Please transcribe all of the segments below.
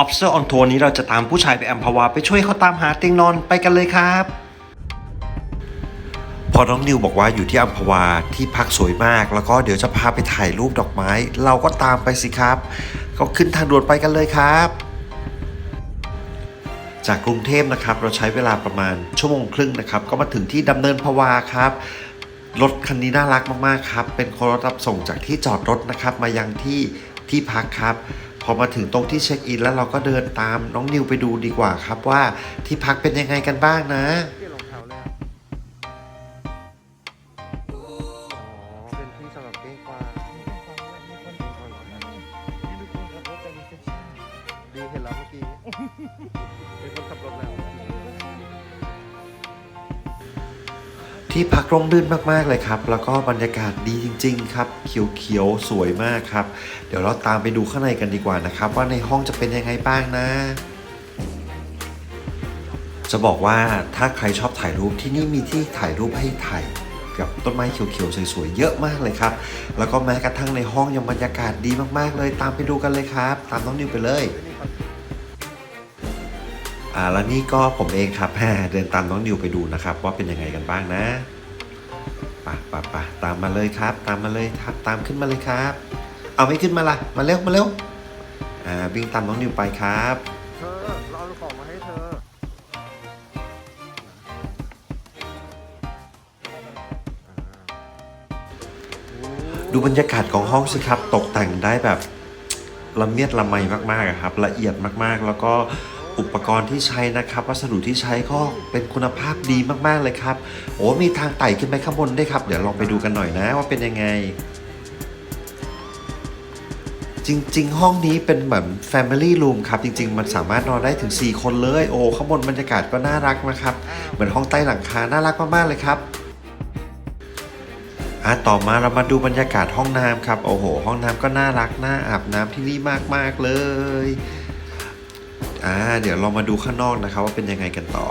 Obser on Tour นี้เราจะตามผู้ชายไปอัมพวาไปช่วยเขาตามหาเตียงนอนไปกันเลยครับ พอน้องนิวบอกว่าอยู่ที่อัมพวาที่พักสวยมาก แล้วก็เดี๋ยวจะพาไปถ่ายรูปดอกไม้ เราก็ตามไปสิครับ ก็ขึ้นทางด่วนไปกันเลยครับ จากกรุงเทพนะครับ เราใช้เวลาประมาณชั่วโมงครึ่งนะครับ ก็มาถึงที่ดำเนินพวาครับรถคันนี้น่ารักมาก ๆ ครับ เป็นคนรับส่งจากที่จอดรถนะครับ มายังที่ที่พักครับ พอมาถึงตรงที่เช็คอินแล้วเราก็เดินตามน้องนิวไปดูดีกว่าครับว่าที่พักเป็นยังไงกันบ้างนะ ที่พักร่มรื่นมากๆเลยครับ แล้วก็บรรยากาศดีจริง ๆ ครับ เขียวๆ สวยมากครับ เดี๋ยวเราตามไปดูข้างในกันดีกว่านะครับ ว่าในห้องจะเป็นยังไงบ้างนะจะบอกว่าถ้าใครชอบถ่ายรูปที่นี่มีที่ถ่ายรูปให้ถ่ายกับต้นไม้เขียวๆสวยๆเยอะมากเลยครับ แล้วก็แม้กระทั่งในห้องยังบรรยากาศดีมากๆเลย ตามไปดูกันเลยครับ ตามน้องนิวไปเลย อ่าแล้วนี่ก็ผมเองครับเดินตามน้องนิวไปดูนะครับ ว่าเป็นยังไงกันบ้างนะปะปะปะตามมาเลยครับ ตามมาเลยครับตามขึ้นมาเลยครับ เอาไม่ขึ้นมาละมาเร็วมาเร็วอ่าวิ่งตามน้องนิวไปครับเธอเราเอาของมาให้เธอดูบรรยากาศของห้องสิครับ ตกแต่งได้แบบละเมียดละไมมากๆครับ ละเอียดมากๆ แล้วก็ อุปกรณ์ที่ใช้นะครับ วัสดุที่ใช้ก็เป็นคุณภาพดีมากๆเลยครับ โอ้มีทางไต่ขึ้นไปข้างบนด้วยครับ เดี๋ยวลองไปดูกันหน่อยนะว่าเป็นยังไง จริง ๆ ห้องนี้เป็นเหมือน Family Room ครับ จริง ๆ มันสามารถนอนได้ถึง 4 คนเลย โอ้ข้างบนบรรยากาศก็น่ารักนะครับ เหมือนห้องใต้หลังคาน่ารักมากๆเลยครับอะต่อมาเรามาดูบรรยากาศห้องน้ำครับ โอ้โห ห้องน้ำก็น่ารัก น่าอาบน้ำที่นี่มาก ๆ เลย อ่าเดี๋ยวเรามาดูข้างนอกนะครับว่าเป็นยังไงกันต่อ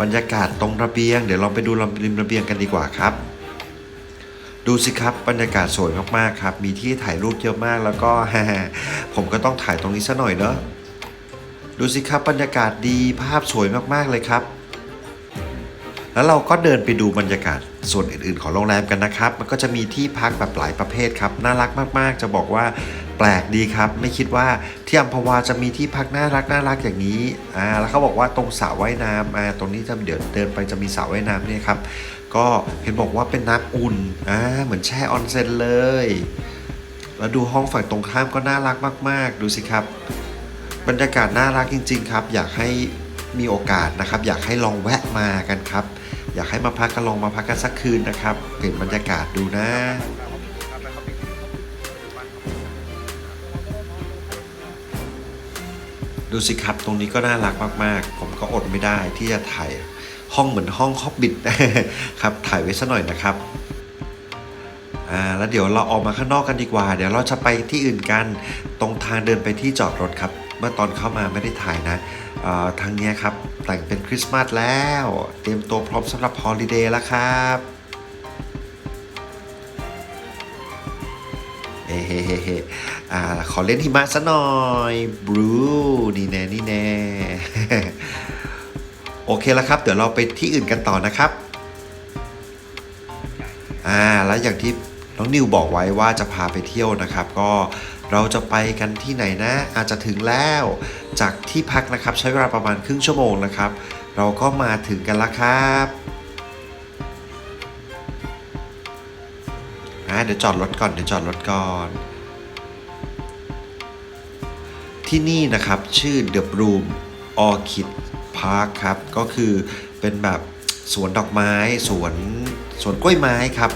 บรรยากาศตรงระเบียง เดี๋ยวเราไปดูริมระเบียงกันดีกว่าครับ ดูสิครับบรรยากาศสวยมากๆครับ มีที่ถ่ายรูปเยอะมากแล้วก็ผมก็ต้องถ่ายตรงนี้ซะหน่อยเนอะดูสิครับบรรยากาศดีภาพสวยมากๆเลยครับ แล้วเราก็เดินไปดูบรรยากาศส่วนอื่นๆของโรงแรมกันนะครับ มันก็จะมีที่พักแบบหลายประเภทครับ น่ารักมากๆ จะบอกว่า แปลกดีครับ ไม่คิดว่าที่อัมพวาจะมีที่พักน่ารักน่ารักอย่างนี้อ่าแล้วเขาบอกว่าตรงสระว่ายน้ำอ่าตรงนี้จะเดี๋ยวเดินไปจะมีสระว่ายน้ำเนี่ยครับก็เห็นบอกว่าเป็นน้ำอุ่นอ่าเหมือนแช่ออนเซ็นเลย แล้วดูห้องฝั่งตรงข้ามก็น่ารักมาก ๆ ดูสิครับ บรรยากาศน่ารักจริง ๆ ครับ อยากให้มีโอกาสนะครับ อยากให้ลองแวะมากันครับ อยากให้มาพักกันลองมาพักกันสักคืนนะครับเปลี่ยนบรรยากาศดูนะ ดูสิครับตรงนี้ก็น่ารักมากๆ ผมก็อดไม่ได้ที่จะถ่ายห้องเหมือนห้องคอบบิดครับถ่ายไว้ซะหน่อยนะครับอ่าแล้วเดี๋ยวเราออกมาข้างนอกกันดีกว่า เดี๋ยวเราจะไปที่อื่นกันตรงทางเดินไปที่จอดรถครับ เมื่อตอนเข้ามาไม่ได้ถ่ายนะอ่าทางนี้ครับแต่งเป็นคริสต์มาสแล้ว เตรียมตัวพร้อมสำหรับฮอลิเดย์แล้วครับ เฮ้เฮ้เฮ้อ่าขอเล่นหิมะซะหน่อยบลูนี่แน่นี่แน่โอเคแล้วครับ เดี๋ยวเราไปที่อื่นกันต่อนะครับอ่าแล้วอย่างที่น้องนิวบอกไว้ว่าจะพาไปเที่ยวนะครับ ก็เราจะไปกันที่ไหนนะ อาจจะถึงแล้ว จากที่พักนะครับใช้เวลาประมาณครึ่งชั่วโมงนะครับ เราก็มาถึงกันแล้วครับ เดี๋ยวจอดรถก่อนเดี๋ยวจอดรถก่อน ที่นี่นะครับชื่อ The Bloom Orchid Park ครับ ก็คือเป็นแบบสวนดอกไม้ สวนสวนกล้วยไม้ครับ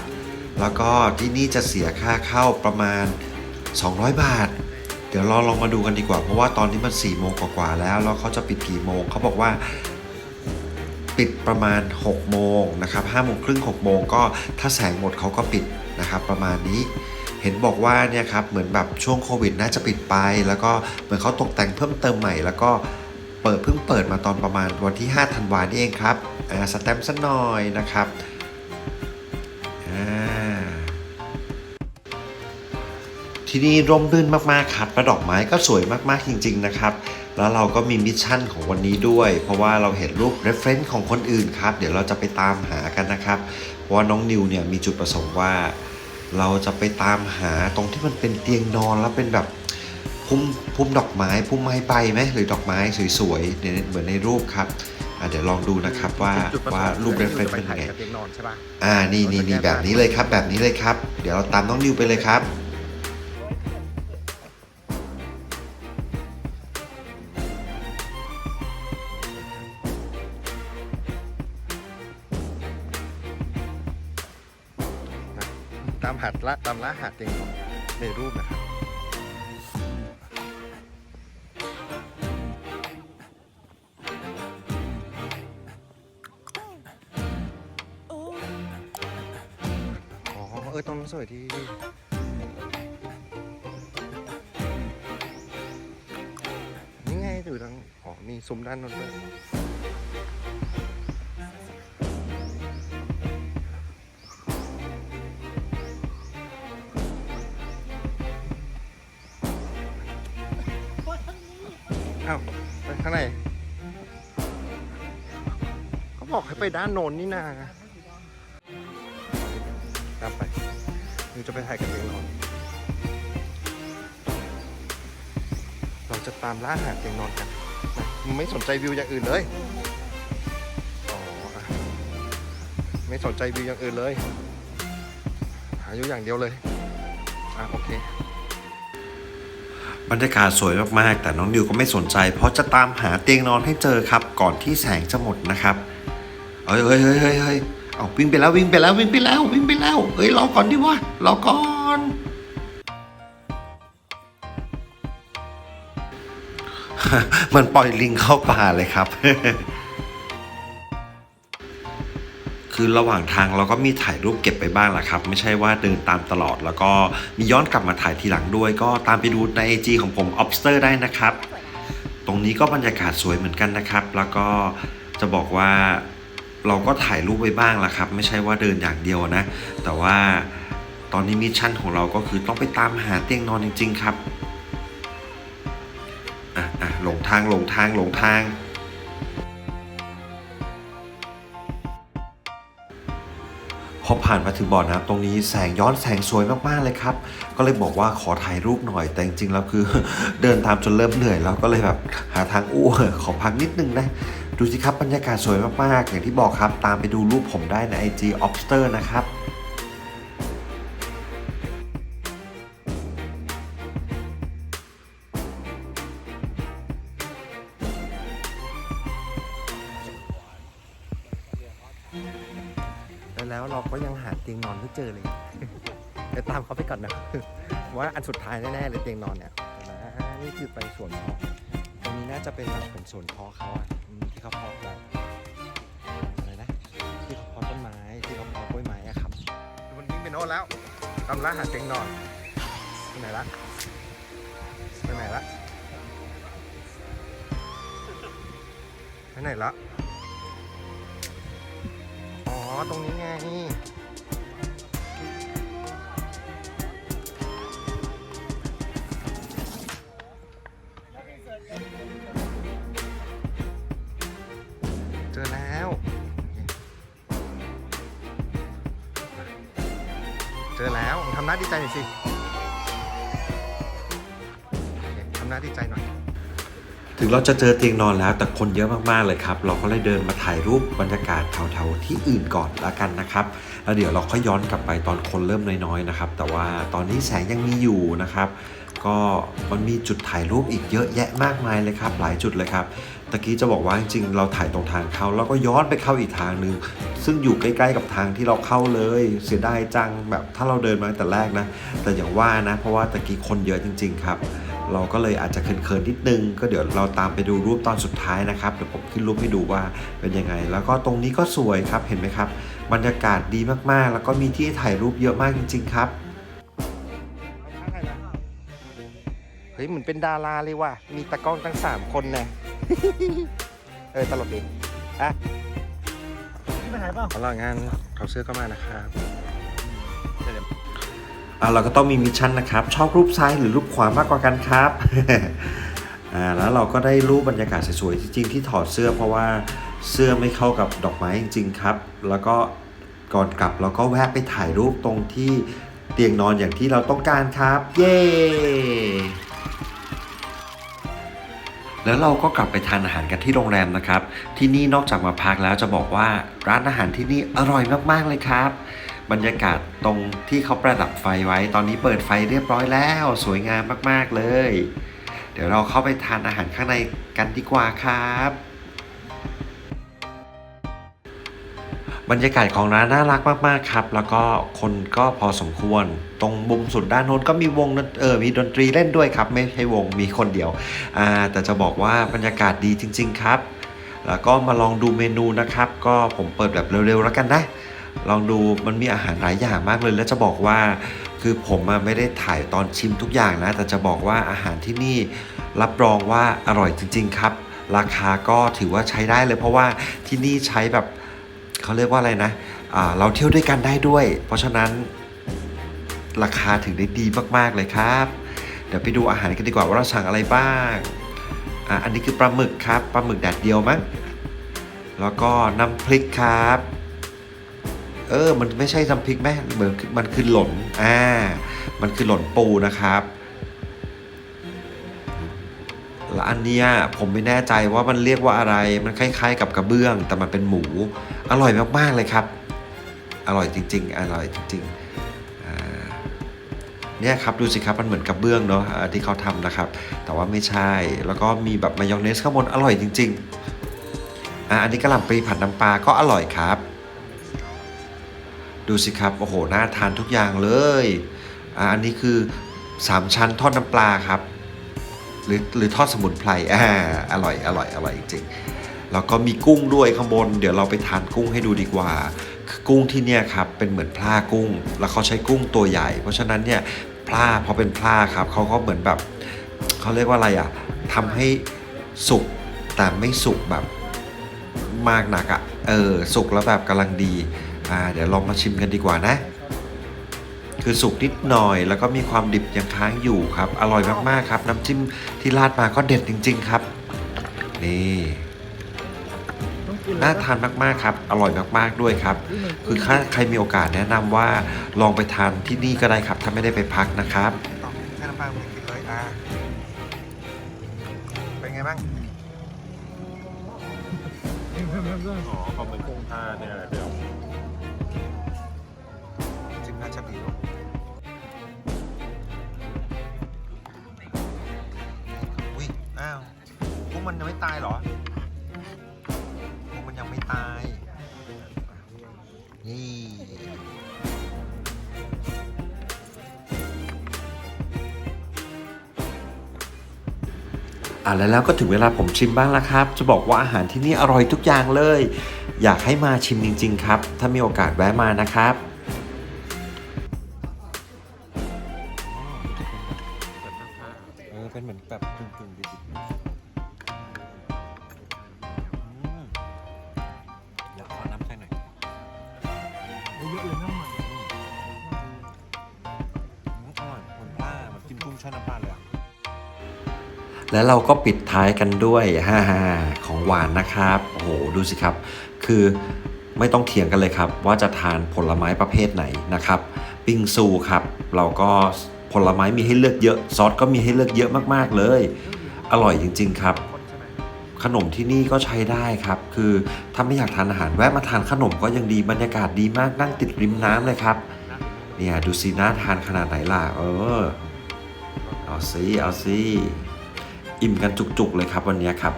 แล้วก็ที่นี่จะเสียค่าเข้าประมาณ 200 บาท เดี๋ยวเราลองมาดูกันดีกว่า เพราะว่าตอนนี้มัน4โมงกว่าๆแล้ว แล้วเขาจะปิดกี่โมงเขาบอกว่าปิดประมาณ 6 โมงนะครับ5โมงครึ่ง 6 โมงก็ถ้าแสงหมดเขาก็ปิด นะครับประมาณนี้เห็นบอกว่าเนี่ยครับเหมือนแบบช่วงโควิดน่าจะปิดไป แล้วก็เหมือนเขาตกแต่งเพิ่มเติมใหม่ แล้วก็เปิดเพิ่งเปิดมาตอนประมาณวันที่ 5 ธันวานี่เองครับอ่าสแตมป์สักหน่อยนะครับอ่าที่นี่ร่มรื่นมากๆครับและดอกไม้ก็สวยมากๆจริง ๆนะครับ แล้วเราก็มีมิชชั่นของวันนี้ด้วย เพราะว่าเราเห็นรูป reference ของคนอื่นครับ เดี๋ยวเราจะไปตามหากันนะครับ เพราะว่าน้องนิวเนี่ยมีจุดประสงค์ว่า เราจะไปตามหาตรงที่มันเป็นเตียงนอนแล้วเป็นแบบพุ่มพุ่มดอกไม้พุ่มไม้ใบไหมหรือดอกไม้สวยๆเนี่ยเหมือนในรูปครับอะเดี๋ยวลองดูนะครับว่าจุดประสงค์ว่ารูป reference ไปเป็นถ่ายังไงกับเตียงนอนใช่ปะอ่านี่นี่นี่แบบนี้เลยครับแบบนี้เลยครับ เดี๋ยวเราตามน้องนิวไปเลยครับ ละตามล่าหาดเตียงนในรูปนะครับอ๋อเออตรงนั้นสวยดีนี่ไงอยู่ทางอ๋อมีซุ้มด้านนู้นด้วย บอกให้ไปด้านโน้นนี่นาตามไปหรือจะไปถ่ายกับเตียงนอน เราจะตามล่าหาเตียงนอนกันนะไม่สนใจวิวอย่างอื่นเลย อ๋ออะไม่สนใจวิวอย่างอื่นเลย หาอยู่อย่างเดียวเลย อะโอเค บรรยากาศสวยมาก ๆ แต่น้องนิวก็ไม่สนใจ เพราะจะตามหาเตียงนอนให้เจอครับ ก่อนที่แสงจะหมดนะครับ เฮ้ยเฮ้ยเฮ้ยเฮ้ยเฮ้ยเอาวิ่งไปแล้ววิ่งไปแล้ววิ่งไปแล้ววิ่งไปแล้วเฮ้ยรอก่อนดิวะรอก่อนมันปล่อยลิงเข้าป่าเลยครับ คือระหว่างทางเราก็มีถ่ายรูปเก็บไปบ้างแหละครับ ไม่ใช่ว่าเดินตามตลอด แล้วก็มีย้อนกลับมาถ่ายทีหลังด้วย ก็ตามไปดูใน IG ของผม Obster ได้นะครับ ตรงนี้ก็บรรยากาศสวยเหมือนกันนะครับ แล้วก็จะบอกว่า เราก็ถ่ายรูปไว้บ้างละครับ ไม่ใช่ว่าเดินอย่างเดียวนะ แต่ว่าตอนนี้มิชชั่นของเราก็คือต้องไปตามหาเตียงนอนจริง ๆ ครับอะอะหลงทางหลงทางหลงทาง พอผ่านมาถึงบ่อน้ำตรงนี้แสงย้อนแสงสวยมากๆเลยครับ ก็เลยบอกว่าขอถ่ายรูปหน่อย แต่จริงๆแล้วคือ เดินตามจนเริ่มเหนื่อยแล้วก็เลยแบบหาทางอู้ขอพักนิดนึงนะ ดูสิครับบรรยากาศสวยมาก ๆ อย่างที่บอกครับตามไปดูรูปผมได้ใน IG Obster นะครับแล้วเราก็ยังหาเตียงนอนไม่เจอเลยเดี๋ยวตามเขาไปก่อนนะว่าอันสุดท้ายแน่ๆเลยเตียงนอนเนี่ยนะนี่คือไปสวนเพาตรงนี้น่าจะเป็นแบบเป็นสวนพาะเขาอะ ที่เขาเพาะแบบอะไรนะที่เขาเพาะต้นไม้ที่เขาเพาะกล้วยไม้อะครับมันวิ่งไปโน่นแล้วตำล่าหาเตียงนอนไปไหนละไปไหนละไปไหนละอ๋อตรงนี้ไง น้าดีใจหน่อยสิทำหน้าดีใจหน่อยถึงเราจะเจอเตียงนอนแล้วแต่คนเยอะมากๆเลยครับ เราก็เลยเดินมาถ่ายรูปบรรยากาศแถวๆที่อื่นก่อนละกันนะครับแล้วเดี๋ยวเราค่อยย้อนกลับไปตอนคนเริ่มน้อยๆนะครับ แต่ว่าตอนนี้แสงยังมีอยู่นะครับ ก็มันมีจุดถ่ายรูปอีกเยอะแยะมากมายเลยครับ หลายจุดเลยครับ ตะกี้จะบอกว่าจริงๆเราถ่ายตรงทางเข้าแล้วก็ย้อนไปเข้าอีกทางหนึ่งซึ่งอยู่ใกล้ๆกับทางที่เราเข้าเลย เสียดายจังแบบถ้าเราเดินมาแต่แรกนะ แต่อย่างว่านะ เพราะว่าตะกี้คนเยอะจริง ๆ ครับ เราก็เลยอาจจะเขินๆนิดนึง ก็เดี๋ยวเราตามไปดูรูปตอนสุดท้ายนะครับเดี๋ยวผมขึ้นรูปให้ดูว่าเป็นยังไง แล้วก็ตรงนี้ก็สวยครับเห็นไหมครับ บรรยากาศดีมากๆ แล้วก็มีที่ถ่ายรูปเยอะมากจริง ๆ ครับเฮ้ยเหมือนเป็นดาราเลยว่ะมีตากล้องตั้งสามคนแน่ เออตลกดีอะไปไหนเปล่าสำหรับงานเขาเสื้อก็มานะครับอ่าเราก็ต้องมีมิชชั่นนะครับ ชอบรูปซ้ายหรือรูปขวามากกว่ากันครับอ่าแล้วเราก็ได้รูปบรรยากาศสวยๆจริงๆที่ถอดเสื้อเพราะว่าเสื้อไม่เข้ากับดอกไม้จริงๆครับ แล้วก็ก่อนกลับเราก็แวะไปถ่ายรูปตรงที่เตียงนอนอย่างที่เราต้องการครับ เย้ แล้วเราก็กลับไปทานอาหารกันที่โรงแรมนะครับ ที่นี่นอกจากมาพักแล้วจะบอกว่าร้านอาหารที่นี่อร่อยมากๆเลยครับ บรรยากาศตรงที่เขาประดับไฟไว้ ตอนนี้เปิดไฟเรียบร้อยแล้ว สวยงามมากๆเลย เดี๋ยวเราเข้าไปทานอาหารข้างในกันดีกว่าครับ บรรยากาศของร้านน่ารักมากๆครับ แล้วก็คนก็พอสมควร ตรงมุมสุดด้านโน้นก็มีวงเออมีดนตรีเล่นด้วยครับ ไม่ใช่วงมีคนเดียวอ่าแต่จะบอกว่าบรรยากาศดีจริง ๆ ครับ แล้วก็มาลองดูเมนูนะครับ ก็ผมเปิดแบบเร็วๆแล้วกันนะ ลองดูมันมีอาหารหลายอย่างมากเลย แล้วจะบอกว่าคือผมอะไม่ได้ถ่ายตอนชิมทุกอย่างนะ แต่จะบอกว่าอาหารที่นี่รับรองว่าอร่อยจริง ๆ ครับ ราคาก็ถือว่าใช้ได้เลย เพราะว่าที่นี่ใช้แบบ เขาเรียกว่าอะไรนะเราเที่ยวด้วยกันได้ด้วย เพราะฉะนั้นราคาถึงได้ดีมากๆเลยครับ เดี๋ยวไปดูอาหารกันดีกว่าว่าเราสั่งอะไรบ้างออันนี้คือปลาหมึกครับปลาหมึกแดดเดียวมั้งแล้วก็น้ำพริกครับ เออ มันไม่ใช่น้ำพริกแม่เหมือนมันคือหล่นอ่า มันคือหล่นปูนะครับ และอันเนี้ยผมไม่แน่ใจว่ามันเรียกว่าอะไร มันคล้าย ๆ กับกระเบื้อง แต่มันเป็นหมู อร่อยมากๆเลยครับ อร่อยจริง ๆ อร่อยจริงๆเนี่ยครับดูสิครับมันเหมือนกระเบื้องเนาะที่เขาทำนะครับ แต่ว่าไม่ใช่ แล้วก็มีแบบมายองเนสข้างบนอร่อยจริงๆอ่าอันนี้กระหล่ำปลีผัดน้ำปลาก็อร่อยครับ ดูสิครับโอ้โหน่าทานทุกอย่างเลยอ่าอันนี้คือ3ชั้นทอดน้ำปลาครับ หรือหรือทอดสมุนไพรอ่าอร่อยอร่อยอร่อยจริงๆแล้วก็มีกุ้งด้วยข้างบน เดี๋ยวเราไปทานกุ้งให้ดูดีกว่ากุ้งที่เนี่ยครับเป็นเหมือนพลากุ้ง แล้วเขาใช้กุ้งตัวใหญ่ เพราะฉะนั้นเนี่ยพลาพอเป็นพลาครับเขาก็เหมือนแบบเขาเรียกว่าอะไรอะทำให้สุกแต่ไม่สุกแบบมากหนักอะเออสุกแล้วแบบกำลังดีอ่าเดี๋ยวลองมาชิมกันดีกว่านะ คือสุกนิดหน่อย แล้วก็มีความดิบยังค้างอยู่ครับ อร่อยมากๆครับ น้ำจิ้มที่ราดมาก็เด็ดจริง ๆ ครับ นี่น่าทานมากๆครับ อร่อยมากๆด้วยครับ คือถ้าใครมีโอกาสแนะนำว่าลองไปทานที่นี่ก็ได้ครับ ถ้าไม่ได้ไปพักนะครับแค่น้ำปลาไม่กินเลยอ่าเป็นไงบ้างอ๋อเขาเป็นกุ้งท่าเนี่ยเดี๋ยว กมันยังไม่ตายเหรอพวกมันยังไม่ตาย นี่อะแล้วแล้วก็ถึงเวลาผมชิมบ้างแล้วครับ จะบอกว่าอาหารที่นี่อร่อยทุกอย่างเลย อยากให้มาชิมจริง ๆ ครับ ถ้ามีโอกาสแวะมานะครับ เหมือนกินกุ้งแช่น้ำปลาเลยอะแล้วเราก็ปิดท้ายกันด้วยฮ่าฮ่าของหวานนะครับ โอ้โห ดูสิครับ คือไม่ต้องเถียงกันเลยครับ ว่าจะทานผลไม้ประเภทไหนนะครับ ปิ้งซูครับ เราก็ผลไม้มีให้เลือกเยอะ ซอสก็มีให้เลือกเยอะมากๆเลย อร่อยจริง ๆ ครับ ขนมที่นี่ก็ใช้ได้ครับ คือถ้าไม่อยากทานอาหารแวะมาทานขนมก็ยังดี บรรยากาศดีมากนั่งติดริมน้ำเลยครับ เนี่ยดูสิน่าทานขนาดไหนล่ะ เออ เอาสิเอาสิอิ่มกันจุกๆเลยครับวันนี้ครับด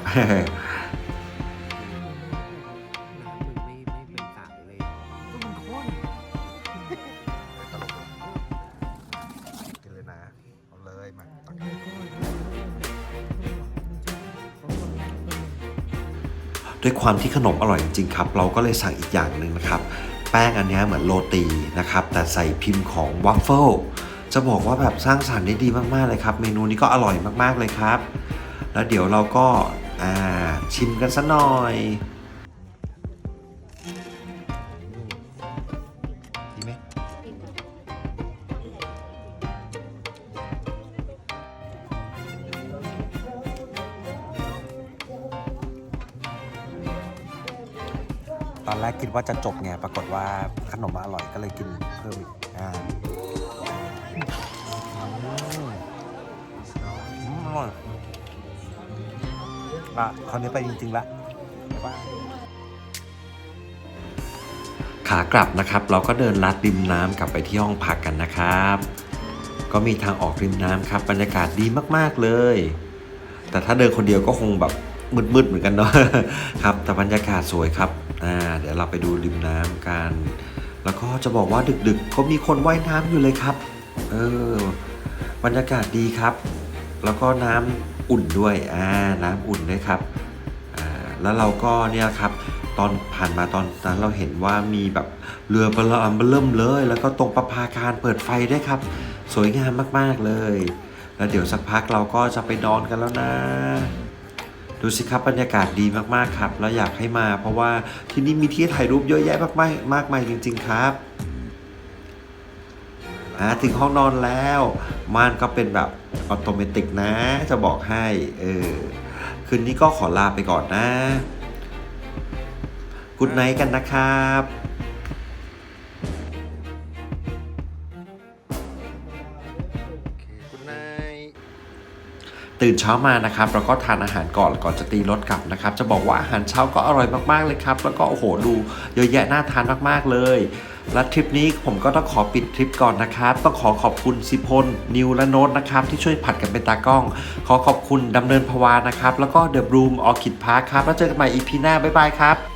้วยความที่ขนมอร่อยจริงครับ เราก็เลยสั่งอีกอย่างหนึ่งนะครับ แป้งอันนี้เหมือนโรตีนะครับ แต่ใส่พิมพ์ของวัฟเฟิล จะบอกว่าแบบสร้างสารรค์ได้ดีมากๆเลยครับ เมนูนี้ก็อร่อยมากๆเลยครับ แล้วเดี๋ยวเราก็ชิมกันสักหน่อยตอนแรกคิดว่าจะจบไง ปรากฏว่าขนมอร่อยก็เลยกินเพิ่มอีกอ่า อะคราวนี้ไปจริงๆละขากลับนะครับ เราก็เดินลัดริมน้ำกลับไปที่ห้องพักกันนะครับ ก็มีทางออกริมน้ำครับ บรรยากาศดีมากๆเลย แต่ถ้าเดินคนเดียวก็คงแบบมืดๆเหมือนกันเนาะครับแต่บรรยากาศสวยครับอ่าเดี๋ยวเราไปดูริมน้ำกัน แล้วก็จะบอกว่าดึกๆ ก็มีคนว่ายน้ำอยู่เลยครับ เออบรรยากาศดีครับ แล้วก็น้ำ อุ่นด้วยอ่าน้ำอุ่นด้วยครับอ่าแล้วเราก็เนี่ยครับตอนผ่านมาตอนนั้นเราเห็นว่ามีแบบเรือเบลอมเบิ่มเลย แล้วก็ตรงประภาคารเปิดไฟด้วยครับ สวยงามมากๆเลย แล้วเดี๋ยวสักพักเราก็จะไปนอนกันแล้วนะ ดูสิครับบรรยากาศดีมากๆครับ แล้วอยากให้มาเพราะว่าที่นี่มีที่ถ่ายรูปเยอะแยะมากมายมากมายจริง ๆครับอ่าถึงห้องนอนแล้วม่านก็เป็นแบบ ออโตเมติกนะ จะบอกให้เออคืนนี้ก็ขอลาไปก่อนนะกุดไนกันนะครับคุณนายตื่นเช้ามานะครับเราก็ทานอาหารก่อนก่อนจะตีรถกลับนะครับ จะบอกว่าอาหารเช้าก็อร่อยมากๆเลยครับ แล้วก็โอ้โหดูเยอะแยะน่าทานมากๆเลย และทริปนี้ผมก็ต้องขอปิดทริปก่อนนะครับ ต้องขอขอบคุณสิพล นิวและโน้ตนะครับ ที่ช่วยผัดกันเป็นตากล้อง ขอขอบคุณดำเนินพวานะครับ แล้วก็เดอะบลูมออคิดพาร์คครับ แล้วเจอกันใหม่อีพีหน้า บ๊ายบายครับ